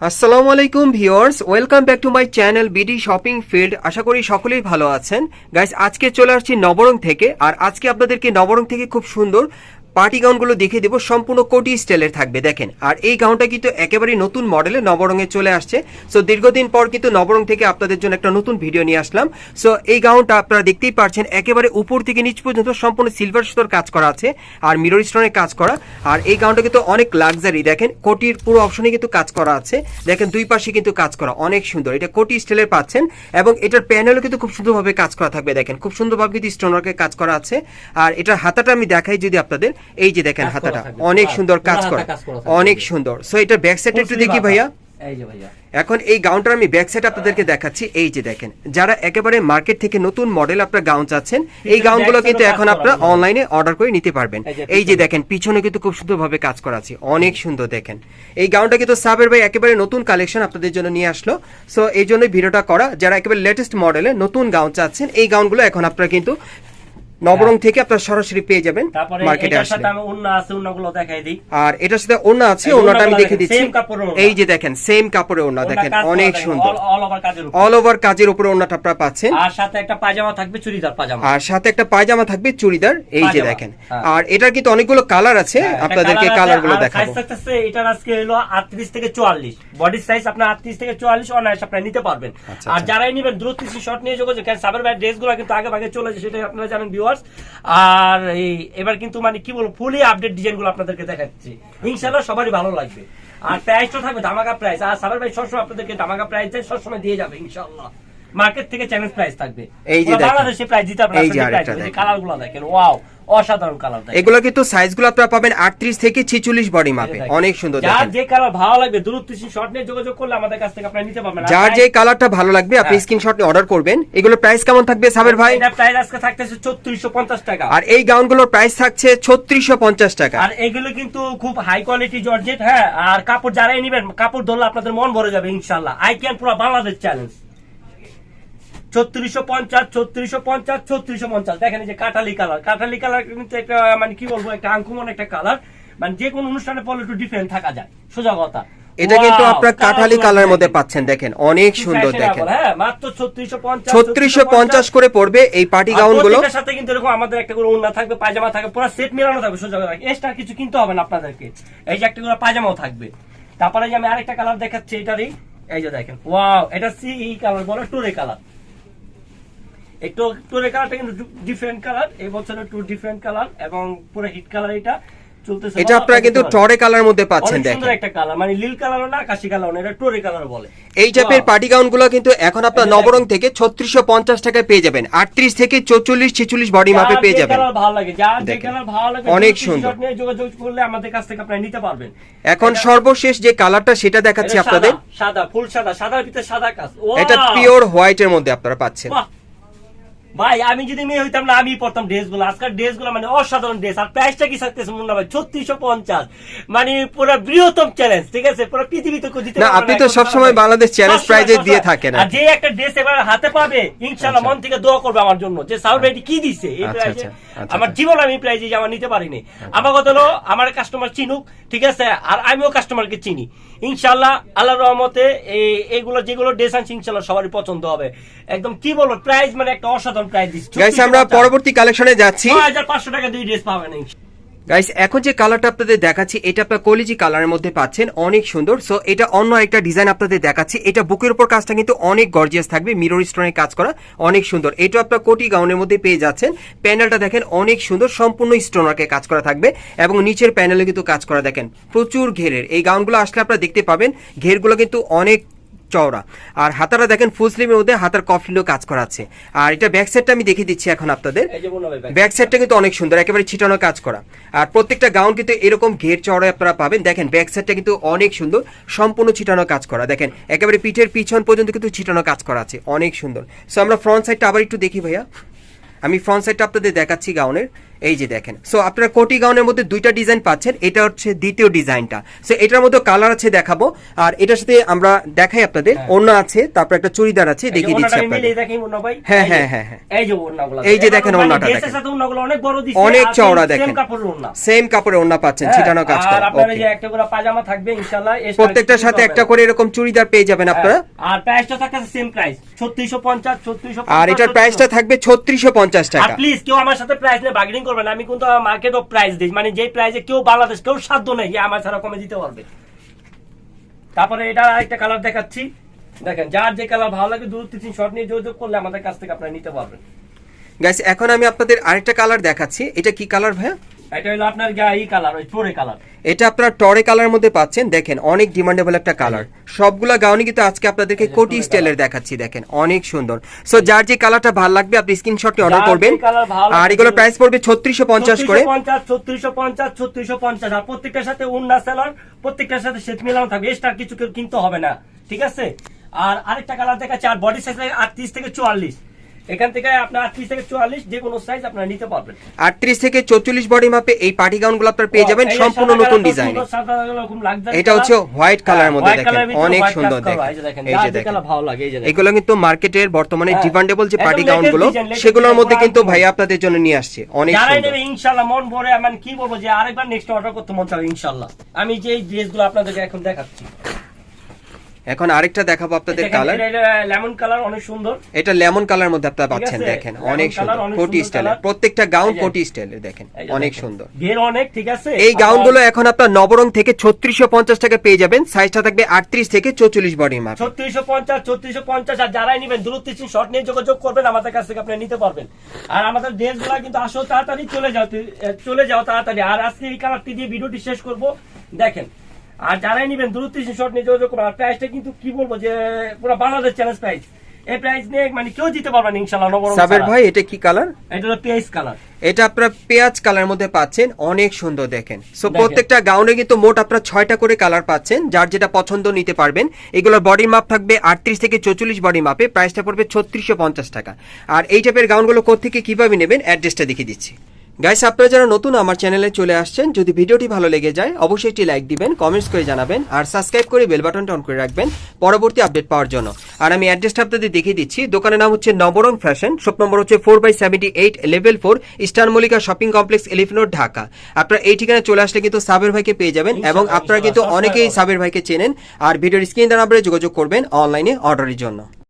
আসসালামু আলাইকুম viewers, welcome back to my channel BD shopping field. আশা করি সকলেই ভালো আছেন। গাইস, আজকে চলে আসছি নবরং থেকে, আর আজকে আপনাদেরকে নবরং থেকে খুব সুন্দর পার্টি গাউনগুলো দেখিয়ে দেবো, সম্পূর্ণ কোটি স্টাইলের থাকবে, দেখেন। আর এই গাউনটা কিন্তু একেবারে নতুন মডেলে নবরঙে চলে আসছে। সো দীর্ঘদিন পর কিন্তু নবরং থেকে আপনাদের জন্য একটা নতুন ভিডিও নিয়ে আসলাম। সো এই গাউনটা আপনারা দেখতেই পারছেন, একেবারে উপর থেকে নিচ পর্যন্ত সম্পূর্ণ সিলভার সুতোর কাজ করা আছে আর মিরর স্টোনের কাজ করা। আর এই গাউনটা কিন্তু অনেক লাক্সারি দেখেন, কোটির পুরো অপশনে কিন্তু কাজ করা আছে। দেখেন, দুই পাশে কিন্তু কাজ করা, অনেক সুন্দর, এটা কোটি স্টাইলের পাচ্ছেন। এবং এটার প্যানেলও কিন্তু খুব সুন্দরভাবে কাজ করা থাকবে, দেখেন, খুব সুন্দরভাবে কিন্তু স্টোনওয়ার্কে কাজ করা আছে। আর এটার হাতাটা আমি দেখাই যদি আপনাদের। এই যে দেখেন হাতাটা অনেক সুন্দর কাজ করা। অনেক সুন্দর। সো এটা ব্যাক সাইড একটু দেখি ভাইয়া। এই এখন এই গাউনটার আমি ব্যাক সাইড আপনাদেরকে দেখাচ্ছি। এই যে দেখেন যারা একেবারে মার্কেট থেকে নতুন মডেল আপনার গাউন চাচ্ছেন এই গাউনগুলো কিন্তু এখন আপনারা অনলাইনে অর্ডার করে নিতে পারবেন। এই যে। দেখেন পিছনে কিন্তু খুব সুন্দরভাবে কাজ করা আছে। অনেক সুন্দর দেখেন। এই গাউনটা কিন্তু সাবের ভাই একেবারে নতুন কালেকশন আপনাদের জন্য নিয়ে আসলো। সো এই জন্যই ভিডিওটা করা। যারা একেবারে লেটেস্ট মডেলে নতুন গাউন চাচ্ছেন এই গাউনগুলো এখন আপনারা কিন্তু নবরং থেকে আপনারা সরাসরি পেয়ে যাবেন মার্কেটে আসলে। আমি অন্য আছে অন্যগুলো দেখাই দিই। আর এটার সাথে আছে আমি দেখে দিচ্ছি। এই যে দেখেন সেম কাপড়ে দেখেন অনেক সুন্দর। অল ওভার কাজের উপর। অল ওভার কাজের উপরে ওড়নাটা আপনারা পাচ্ছেন। আর সাথে একটা পায়জামা থাকবে চুড়িদার পায়জামা। আর সাথে একটা পায়জামা থাকবে চুড়িদার। এই যে দেখেন। হ্যাঁ। আর এটার কিন্তু অনেকগুলো কালার আছে হ্যাঁ, আপনাদেরকে colour কালারগুলো আর দেখাবো। এটার আজকে হলো 38 থেকে 44 বডি সাইজ আপনার 38 থেকে 44 অনায়াসে আপনারা নিতে পারবেন। আচ্ছা, আর আচ্ছা। যারাই নেবেন দ্রুত শর্ট নিয়ে যোগাযোগ করেন। সাবের ভাই ড্রেসগুলো কিন্তু আগে ভাগে চলে যায় সেটা আপনারা জানেন ভিউয়ার্স আর এই, এবার কিন্তু মানে কি বলব ফুলি আপডেট ডিজাইনগুলো আপনাদেরকে দেখাচ্ছি। ইনশাআল্লাহ সবারই ভালো লাগবে। আর প্রাইসটা থাকবে ধামাকা প্রাইস আর সাবার ভাই সবসময় আপনাদেরকে ধামাকা প্রাইস সবসময় দিয়ে যাবে, ইনশাআল্লাহ। মার্কেট থেকে চ্যালেঞ্জ প্রাইস থাকবে। এই যে। বাংলাদেশে প্রাইস দিতে আপনারা এই যে আরেকটা দেখেন। কালারগুলো দেখেন। ওয়াও অসাধারণ কালার দেখেন। এগুলো কিন্তু সাইজগুলো আপনারা পাবেন আটত্রিশ থেকে ছিচল্লিশ বডি মাপে। অনেক সুন্দর যার দেখেন। যে কালার ভালো লাগবে দূরত্ব শর্ট নিয়ে যোগাযোগ করলে আমাদের কাছ থেকে আপনারা নিতে পারবেন। যার যে কালারটা ভালো লাগবে আপনি হ্যাঁ। স্ক্রিনশট নিয়ে অর্ডার করবেন। এগুলো প্রাইস কেমন থাকবে সাবের ভাই? এটা প্রাইস আজকে থাকতেছে 3450 টাকা। আর এই গাউনগুলোর প্রাইস থাকছে ছত্রিশশো পঞ্চাশ টাকা। আর এগুলো কিন্তু খুব হাই কোয়ালিটি জর্জেট হ্যাঁ। আর কাপড় যারাই নেবেন কাপড় ধরলে আপনাদের মন ভরে যাবে ইনশাল্লাহ। আই ক্যান পুরো বাংলাদেশ চ্যালেঞ্জ ছত্রিশশো পঞ্চাশ ছত্রিশশো পঞ্চাশ ছত্রিশশো পঞ্চাশ। দেখেন যে কাঠালি কালার কাঠালি কালার কিন্তু একটা মানে কি বলব একটা আঙ্কুমন একটা কালার মানে যে কোনো অনুষ্ঠানে পড়লে একটু ডিফারেন্ট থাকা যায়। সোজা কথা। এটা কিন্তু আপনার কাঠালি কালারগুলো মধ্যে পাচ্ছেন দেখেন অনেক সুন্দর দেখেন। হ্যাঁ ছত্রিশশো পঞ্চাশ করে পড়বে এই পার্টি গাউনগুলো। সাথে কিন্তু এরকম আমাদের একটা করে ওড়না থাকবে পায়জামা থাকবে পুরো সেট মিলানো থাকবে সোজা কথা। এক্সট্রা কিছু কিনতে হবে না আপনাদেরকে। এই যে একটা করে পায়জামাও থাকবে। তারপরে যে আমি আরেকটা কালার দেখাচ্ছি এটারই। এই যে দেখেন ওয়াও এটা সি কালার বলে টুরে কালার একটু টুরে কালারটা কিন্তু ডিফারেন্ট কালার এই টু ডিফারেন্ট কালার এবং পুরো হিট কালার এটা চলতেছে। এটা আপনারা কিন্তু টরে কালার মধ্যে পাচ্ছেন অনেক সুন্দর একটা কালার মানে লীল কালারও না আকাশি কালারও না এটা টুরে কালার বলে। এই টাইপের পার্টি গাউনগুলো কিন্তু এখন আপনার নবরং থেকে ছত্রিশশো পঞ্চাশ টাকায় পেয়ে যাবেন। আটত্রিশ থেকে চৌচল্লিশ ছেচল্লিশ বডি মাপে পেয়ে যাবেন। কালার ভালো লাগে যার যে কালার ভালো লাগে অনেক সুন্দর। নিয়ে যোগাযোগ করলে আমাদের কাছ থেকে আপনারা নিতে পারবেন। এখন সর্বশেষ যে কালারটা সেটা দেখাচ্ছি আপনাদের। সাদা, ফুল সাদা সাদার ভিতরে সাদা কাজ। এটা! পিওর হোয়াইটের মধ্যে আপনারা পাচ্ছেন। বাহ! ভাই আমি যদি মেয়ে হইতাম না আমি পড়তাম ড্রেসগুলো আজকাল ড্রেসগুলো মানে অসাধারণ ড্রেস। আর প্রাইসটা কি থাকতেছে মুন্না ভাই ছত্রিশশো পঞ্চাশ। মানে পুরো বৃহত্তম চ্যালেঞ্জ ঠিক আছে? পুরো পৃথিবীতে কেউ দিতে না, আপনি তো সবসময় বাংলাদেশ। prize এ দিয়ে থাকেন আর যে একটা ড্রেস এবার হাতে পাবে ইনশাল্লাহ আচ্ছা। মন থেকে দোয়া করবে আমার জন্য যে সাউন্ড ভাই কি দিছে এই প্রাইজে আচ্ছা, আচ্ছা, আমার। জীবন আমি প্রাইজে আমার নিতে পারিনি। আমার কথা হলো আমার কাস্টমার চিনুক ঠিক আছে? আর আমিও কাস্টমারকে চিনি। ইনশাল্লাহ আল্লাহ রহমতে এই এইগুলো যেগুলো ড্রেস আনছি ইনশাল্লাহ সবারই পছন্দ হবে। একদম কি বলব প্রাইস মানে একটা অসাধারণ প্রাইস দিচ্ছি। আমরা পরবর্তী কালেকশনে যাচ্ছি। ছয় হাজার পাঁচশো টাকা দুই ড্রেস পাবেন ইনশাল্লাহ। গাইস এখন যে কালারটা আপনাদের দেখাচ্ছি, এটা আপনার কলিজি কালারের মধ্যে পাচ্ছেন, অনেক সুন্দর। সো এটা অন্য একটা ডিজাইন আপনাদের দেখাচ্ছি। এটা বুকের উপর কাজটা কিন্তু অনেক গর্জিয়াস থাকবে মিরর স্টোনের কাজ করা, অনেক সুন্দর। এটা আপনার কোটি গাউনের মধ্যে পেয়ে যাচ্ছেন। প্যানেলটা দেখেন, অনেক সুন্দর, সম্পূর্ণ স্টোনারকে কাজ করা থাকবে এবং নিচের প্যানেলে কিন্তু কাজ করা দেখেন, প্রচুর ঘেরের। এই গাউনগুলো আসলে আপনারা দেখতে পাবেন, ঘেরগুলো কিন্তু অনেক চওড়া। আর হাতাটা দেখেন ফুল স্লিমের মধ্যে হাতার কফলিও কাজ করা আছে আর এটা ব্যাক সাইডটা আমি দেখিয়ে দিচ্ছি এখন আপনাদের। ব্যাক সাইডটা কিন্তু অনেক সুন্দর একেবারে ছিটানো কাজ করা। আর প্রত্যেকটা গাউন কিন্তু এরকম ঘের চড়ায় আপনারা পাবেন। দেখেন ব্যাক সাইডটা কিন্তু অনেক সুন্দর সম্পূর্ণ ছিটানো কাজ করা। দেখেন একেবারে পিঠের পিছন পর্যন্ত কিন্তু ছিটানো কাজ করা আছে অনেক সুন্দর। সো আমরা ফ্রন্ট সাইডটা আবার একটু দেখি ভাইয়া। আমি ফ্রন্ট সাইডটা আপনাদের দেখাচ্ছি গাউনের এই যে দেখেন সো আপনারা কোটি গাউনের মধ্যে দুইটা ডিজাইন পাচ্ছেন এটা হচ্ছে দ্বিতীয় ডিজাইনটা সো এটার মধ্যে কালার আছে দেখাবো আর এটার সাথে আমরা দেখাই আপনাদের হ্যাঁ। অন্য আছে তারপর একটা চুড়িদার আছে দেখিয়ে দিচ্ছি আপনাদের। হ্যাঁ, হ্যাঁ, হ্যাঁ, হ্যাঁ। এই যে ওড়নাগুলো। এই যে দেখেন ওড়নাটা দেখেন। অনেক বড় দিচ্ছে, অনেক চওড়া দেখেন কাপড়ের ওড়না। সেম কাপড়ে ওন্না পাচ্ছেন হ্যাঁ, ছিটানো কাজ আর করা আপনার পাজামা থাকবে ইনশাআল্লাহ প্রত্যেকটার সাথে একটা করে এরকম চুড়িদার পেয়ে যাবেন আপনারা হ্যাঁ, আর প্রাইসটা থাকবে সেম প্রাইস 3650 3650 আর এটার প্রাইসটা থাকবে ছত্রিশশো পঞ্চাশ আর টাকা প্লিজ কেউ আমার সাথে প্রাইস নিয়ে বার্গেনিং করবে না আমি কিন্তু মার্কেট অফ প্রাইস দিই মানে যে প্রাইসে কেউ বাংলাদেশ কেউ সাধ্য নেই আমার ছাড়া কমে দিতে পারবে। তারপরে এটা আরেকটা কালার দেখাচ্ছি। দেখেন যার যে কালার ভালো লাগে দু তিন শর্ট নিয়ে যোগাযোগ করলে আমাদের কাছ থেকে আপনারা নিতে পারবেন। গাইস এখন আমি আপনাদের আরেকটা কালার দেখাচ্ছি। এটা কি কালার ভাইয়া? এটা হলো আপনার গায়ে কালার ওই চোরে কালার এটা আপনার টরে কালার মধ্যে পাচ্ছেন। দেখেন অনেক ডিমান্ডেবল একটা কালার। সবগুলা গাউনি কিন্তু আজকে আপনাদেরকে কোটি স্টাইলের দেখাচ্ছি দেখেন অনেক সুন্দর। সো যার যে কালারটা ভালো লাগবে আপনি স্ক্রিনশটে অর্ডার করবেন। আর এগুলো প্রাইস পড়বে ছত্রিশশো পঞ্চাশ করে। ছত্রিশশো পঞ্চাশ ছত্রিশশো পঞ্চাশ আর প্রত্যেকটার সাথে উন্না সেলার প্রত্যেকটার সাথে সেট মিলানো থাকবে। এক্সট্রা কিছু কিনতে হবে না। ঠিক আছে? আর আরেকটা কালার দেখাচ্ছে আর বডি সাইজ আটত্রিশ থেকে চুয়াল্লিশ। এখান থেকে আপনার আটত্রিশ থেকে চুয়াল্লিশ যে কোনো সাইজ আপনারা নিতে পারবেন। আটত্রিশ থেকে চৌচল্লিশ বডি মাপে এই পার্টি গাউনগুলো আপনার পেয়ে যাবেন সম্পূর্ণ নতুন ডিজাইন এটা হচ্ছে হোয়াইট কালারের মধ্যে হ্যাঁ, দেখেন অনেক সুন্দর দেখেন। এই যে দেখেন, কালার ভালো লাগে, এই যে দেখেন। এগুলো কিন্তু মার্কেটের বর্তমানে হ্যাঁ, ডিমান্ডেবল যে পার্টি গাউনগুলো সেগুলোর মধ্যে কিন্তু ভাই আপনাদের জন্য নিয়ে আসছে। অনেক সুন্দর। নেবে ইনশাল্লাহ মন ভরে মানে কি বলব যে আরেকবার নেক্সট অর্ডার করতে মন চাবে ইনশাল্লাহ আমি যে এই ড্রেসগুলো আপনাদেরকে এখন দেখাচ্ছি এখন আরেকটা দেখাবো আপনাদের কালার লেমন কালার অনেক সুন্দর। এটা লেমন কালার মধ্যে আপনারা পাচ্ছেন দেখেন অনেক সুন্দর কোটি colour। প্রত্যেকটা গাউন কোটি স্টাইলের দেখেন অনেক সুন্দর। ঘের অনেক ঠিক আছে? এই আবার- গাউনগুলো এখন আপনার নবরং থেকে ছত্রিশশো পঞ্চাশ টাকা পেয়ে যাবেন সাইজটা থাকবে আটত্রিশ থেকে চৌচল্লিশ বডির মাপ। ছত্রিশশো পঞ্চাশ ছত্রিশশো পঞ্চাশ আর যারাই নেবেন দূরত্ব শর্ট নিয়ে যোগাযোগ করবেন আমাদের কাছ থেকে আপনি নিতে পারবেন। আর আমাদের ড্রেসগুলা কিন্তু আসো তাড়াতাড়ি চলে যাও চলে যাও তাড়াতাড়ি। আর আজকে এই কালারটি দিয়ে ভিডিওটি শেষ করব। দেখেন আর যারাই নেবেন দূরত্ব শর্ট নিয়ে যোগাযোগ করবেন। আর প্রাইসটা কিন্তু কি বলব যে পুরো বাংলাদেশ চ্যালেঞ্জ প্রাইস এই প্রাইস নিয়ে মানে কেউ দিতে পারবেন ইনশাল্লাহ নবরং সাবের ভাই এটা কি কালার এটা হলো পেঁয়াজ কালার এটা আপনারা পেঁয়াজ কালার মধ্যে পাচ্ছেন অনেক সুন্দর দেখেন। সো প্রত্যেকটা গাউনে কিন্তু মোট আপনারা ছয়টা করে কালার পাচ্ছেন যার যেটা পছন্দ নিতে পারবেন। এগুলোর বডির মাপ থাকবে আটত্রিশ থেকে চৌচল্লিশ বডি মাপে প্রাইসটা পড়বে ছত্রিশশো পঞ্চাশ টাকা। আর এই টাইপের গাউনগুলো কোথেকে কীভাবে নেবেন অ্যাড্রেসটা দেখিয়ে দিচ্ছি। গাইস আপনারা যারা নতুন আমার চ্যানেলে চলে আসছেন যদি ভিডিওটি ভালো লেগে যায় অবশ্যই একটি লাইক দিবেন কমেন্টস করে জানাবেন আর সাবস্ক্রাইব করে বেল বাটনটা অন করে রাখবেন পরবর্তী আপডেট পাওয়ার জন্য। আর আমি অ্যাড্রেসটা আপনাদের দেখিয়ে দিচ্ছি দোকানের নাম হচ্ছে নবরং ফ্যাশন শপ নম্বর হচ্ছে four by seventy eight level four Eastern Mallika shopping complex Elephant Road Dhaka আপনারা এই ঠিকানায় চলে আসলে কিন্তু সাবের ভাইকে পেয়ে যাবেন এবং আপনারা কিন্তু অনেকেই সাবের ভাইকে চেনেন আর ভিডিওর স্ক্রিন নাম্বারে যোগাযোগ করবেন অনলাইনে অর্ডারের জন্য।